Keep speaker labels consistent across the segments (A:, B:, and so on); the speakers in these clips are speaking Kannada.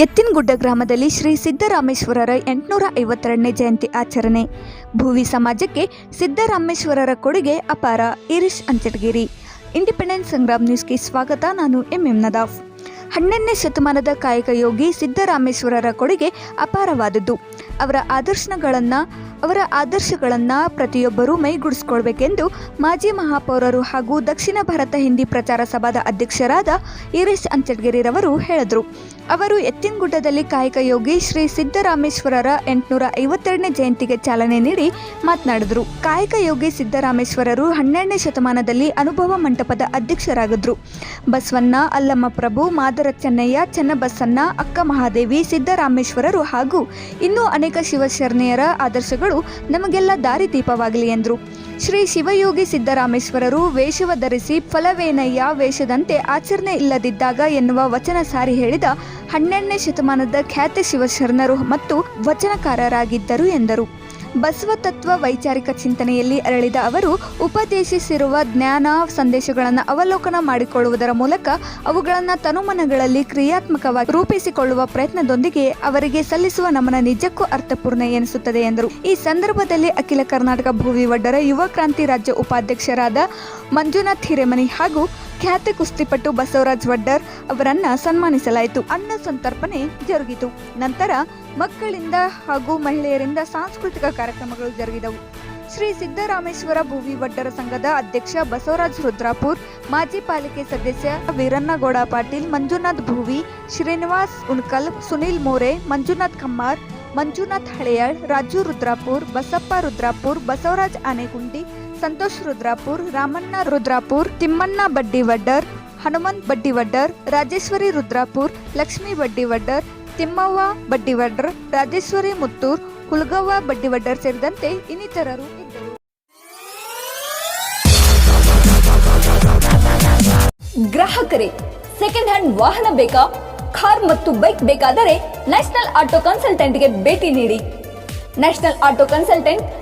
A: ಎತ್ತಿನಗುಡ್ಡ ಗ್ರಾಮದಲ್ಲಿ ಶ್ರೀ ಸಿದ್ದರಾಮೇಶ್ವರರ ಎಂಟುನೂರ ಐವತ್ತೆರಡನೇ ಜಯಂತಿ ಆಚರಣೆ. ಭೂವಿ ಸಮಾಜಕ್ಕೆ ಸಿದ್ದರಾಮೇಶ್ವರರ ಕೊಡುಗೆ ಅಪಾರ. ಇರಿಶ್ ಅಂಚಟಗಿರಿ. ಇಂಡಿಪೆಂಡೆನ್ಸ್ ಸಂಗ್ರಾಮ್ ನ್ಯೂಸ್ಗೆ ಸ್ವಾಗತ. ನಾನು ಎಂ ಎಂ ನದಾಫ್. ಹನ್ನೆರಡನೇ ಶತಮಾನದ ಕಾಯಕ ಯೋಗಿ ಸಿದ್ದರಾಮೇಶ್ವರರ ಕೊಡುಗೆ ಅಪಾರವಾದದ್ದು. ಅವರ ಆದರ್ಶಗಳನ್ನು ಅವರ ಆದರ್ಶಗಳನ್ನು ಪ್ರತಿಯೊಬ್ಬರೂ ಮೈಗೂಡಿಸ್ಕೊಳ್ಬೇಕೆಂದು ಮಾಜಿ ಮಹಾಪೌರರು ಹಾಗೂ ದಕ್ಷಿಣ ಭಾರತ ಹಿಂದಿ ಪ್ರಚಾರ ಸಭಾದ ಅಧ್ಯಕ್ಷರಾದ ಈರೇಶ್ ಅಂಚಡ್ಗಿರಿರವರು ಹೇಳಿದರು. ಅವರು ಎತ್ತಿನಗುಡ್ಡದಲ್ಲಿ ಕಾಯಕ ಯೋಗಿ ಶ್ರೀ ಸಿದ್ದರಾಮೇಶ್ವರರ ಎಂಟುನೂರ ಐವತ್ತೆರಡನೇ ಜಯಂತಿಗೆ ಚಾಲನೆ ನೀಡಿ ಮಾತನಾಡಿದರು. ಕಾಯಕ ಯೋಗಿ ಸಿದ್ದರಾಮೇಶ್ವರರು ಹನ್ನೆರಡನೇ ಶತಮಾನದಲ್ಲಿ ಅನುಭವ ಮಂಟಪದ ಅಧ್ಯಕ್ಷರಾಗಿದ್ದರು ಬಸವಣ್ಣ, ಅಲ್ಲಮ್ಮ ಪ್ರಭು ಮಾದರ ಚೆನ್ನಯ್ಯ ಚೆನ್ನಬಸನ್ನ ಅಕ್ಕ ಮಹಾದೇವಿ, ಸಿದ್ದರಾಮೇಶ್ವರರು ಹಾಗೂ ಇನ್ನೂ ಅನೇಕ ಶಿವಶರಣೆಯರ ಆದರ್ಶಗಳು ನಮಗೆಲ್ಲ ದಾರಿದೀಪವಾಗಲಿ ಎಂದರು. ಶ್ರೀ ಶಿವಯೋಗಿ ಸಿದ್ದರಾಮೇಶ್ವರರು ವೇಷವ ಧರಿಸಿ ಫಲವೇನಯ್ಯ ವೇಷದಂತೆ ಆಚರಣೆ ಇಲ್ಲದಿದ್ದಾಗ ಎನ್ನುವ ವಚನ ಸಾರಿ ಹೇಳಿದ ಹನ್ನೆರಡನೇ ಶತಮಾನದ ಖ್ಯಾತ ಶಿವಶರಣರು ಮತ್ತು ವಚನಕಾರರಾಗಿದ್ದರು ಎಂದರು. ಬಸವ ತತ್ವ ವೈಚಾರಿಕ ಚಿಂತನೆಯಲ್ಲಿ ಅರಳಿದ ಅವರು, ಉಪದೇಶಿಸಿರುವ ಜ್ಞಾನ ಸಂದೇಶಗಳನ್ನು ಅವಲೋಕನ ಮಾಡಿಕೊಳ್ಳುವುದರ ಮೂಲಕ ಅವುಗಳನ್ನು ತನುಮನಗಳಲ್ಲಿ ಕ್ರಿಯಾತ್ಮಕವಾಗಿ ರೂಪಿಸಿಕೊಳ್ಳುವ ಪ್ರಯತ್ನದೊಂದಿಗೆ ಅವರಿಗೆ ಸಲ್ಲಿಸುವ ನಮನ ನಿಜಕ್ಕೂ ಅರ್ಥಪೂರ್ಣ ಎನಿಸುತ್ತದೆ ಎಂದರು. ಈ ಸಂದರ್ಭದಲ್ಲಿ ಅಖಿಲ ಕರ್ನಾಟಕ ಭೂವಿ ಒಡ್ಡರ ಯುವ ಕ್ರಾಂತಿ ರಾಜ್ಯ ಉಪಾಧ್ಯಕ್ಷರಾದ ಮಂಜುನಾಥ್ ಹಿರೇಮನಿ ಹಾಗೂ ಖ್ಯಾತ ಕುಸ್ತಿಪಟು ಬಸವರಾಜ್ ವಡ್ಡರ್ ಅವರನ್ನ ಸನ್ಮಾನಿಸಲಾಯಿತು. ಅನ್ನ ಸಂತರ್ಪಣೆ ಜರುಗಿತು. ನಂತರ ಮಕ್ಕಳಿಂದ ಹಾಗೂ ಮಹಿಳೆಯರಿಂದ ಸಾಂಸ್ಕೃತಿಕ ಕಾರ್ಯಕ್ರಮಗಳು ಜರುಗಿದವು. ಶ್ರೀ ಸಿದ್ದರಾಮೇಶ್ವರ ಭೂವಿ ವಡ್ಡರ ಸಂಘದ ಅಧ್ಯಕ್ಷ ಬಸವರಾಜ್ ರುದ್ರಾಪುರ್, ಮಾಜಿ ಪಾಲಿಕೆ ಸದಸ್ಯ ವೀರಣ್ಣಗೌಡ ಪಾಟೀಲ್, ಮಂಜುನಾಥ್ ಭೂವಿ, ಶ್ರೀನಿವಾಸ್ ಉಣ್ಕಲ್, ಸುನಿಲ್ ಮೋರೆ, ಮಂಜುನಾಥ್ ಕಮ್ಮಾರ್, ಮಂಜುನಾಥ್ ಹಳೆಯಾಳ್, ರಾಜು ರುದ್ರಾಪುರ್, ಬಸಪ್ಪ ರುದ್ರಾಪುರ್, ಬಸವರಾಜ್ ಆನೆಗುಂಡಿ ಸಂತೋಷ್ ರುದ್ರಾಪುರ್, ರಾಮಣ್ಣ ರುದ್ರಾಪುರ್, ತಿಮ್ಮಣ್ಣ ಬಡ್ಡಿವಡ್ಡರ್, ಹನುಮಂತ್ ಬಡ್ಡಿವಡ್ಡರ್, ರಾಜೇಶ್ವರಿ ರುದ್ರಾಪುರ್, ಲಕ್ಷ್ಮೀ ಬಡ್ಡಿವಡ್ಡರ್, ತಿಮ್ಮವ್ವ ಬಡ್ಡಿವಡ್ಡರ್, ರಾಜೇಶ್ವರಿ ಮುತ್ತೂರ್, ಹುಲ್ಗವ್ವ ಬಡ್ಡಿವಡ್ಡರ್ ಸೇರಿದಂತೆ ಇನ್ನಿತರರು ಇದ್ದರು.
B: ಗ್ರಾಹಕರೇ ಸೆಕೆಂಡ್ ಹ್ಯಾಂಡ್ ವಾಹನ ಬೇಕಾ? ಕಾರ್ ಮತ್ತು ಬೈಕ್ ಬೇಕಾದರೆ ನ್ಯಾಷನಲ್ ಆಟೋ ಕನ್ಸಲ್ಟೆಂಟ್ಗೆ ಭೇಟಿ ನೀಡಿ. National auto consultant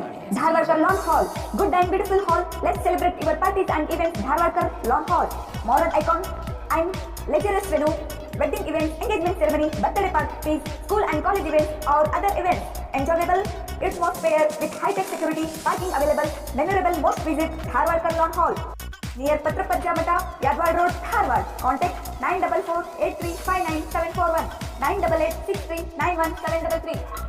C: Relation. Dharwarkar Lawn Hall. Good and beautiful hall. Let's celebrate your parties and events. Dharwarkar Lawn Hall. Modern icon luxurious venue. Wedding events, engagement ceremony, birthday parties, school and college events or other events. Enjoyable atmosphere with high-tech security, parking available. Memorable most visit Dharwarkar Lawn Hall. Near Patrapajja Mata, Yadwad Road, Dharwad. Contact 944 8359 741 988 63 91 733.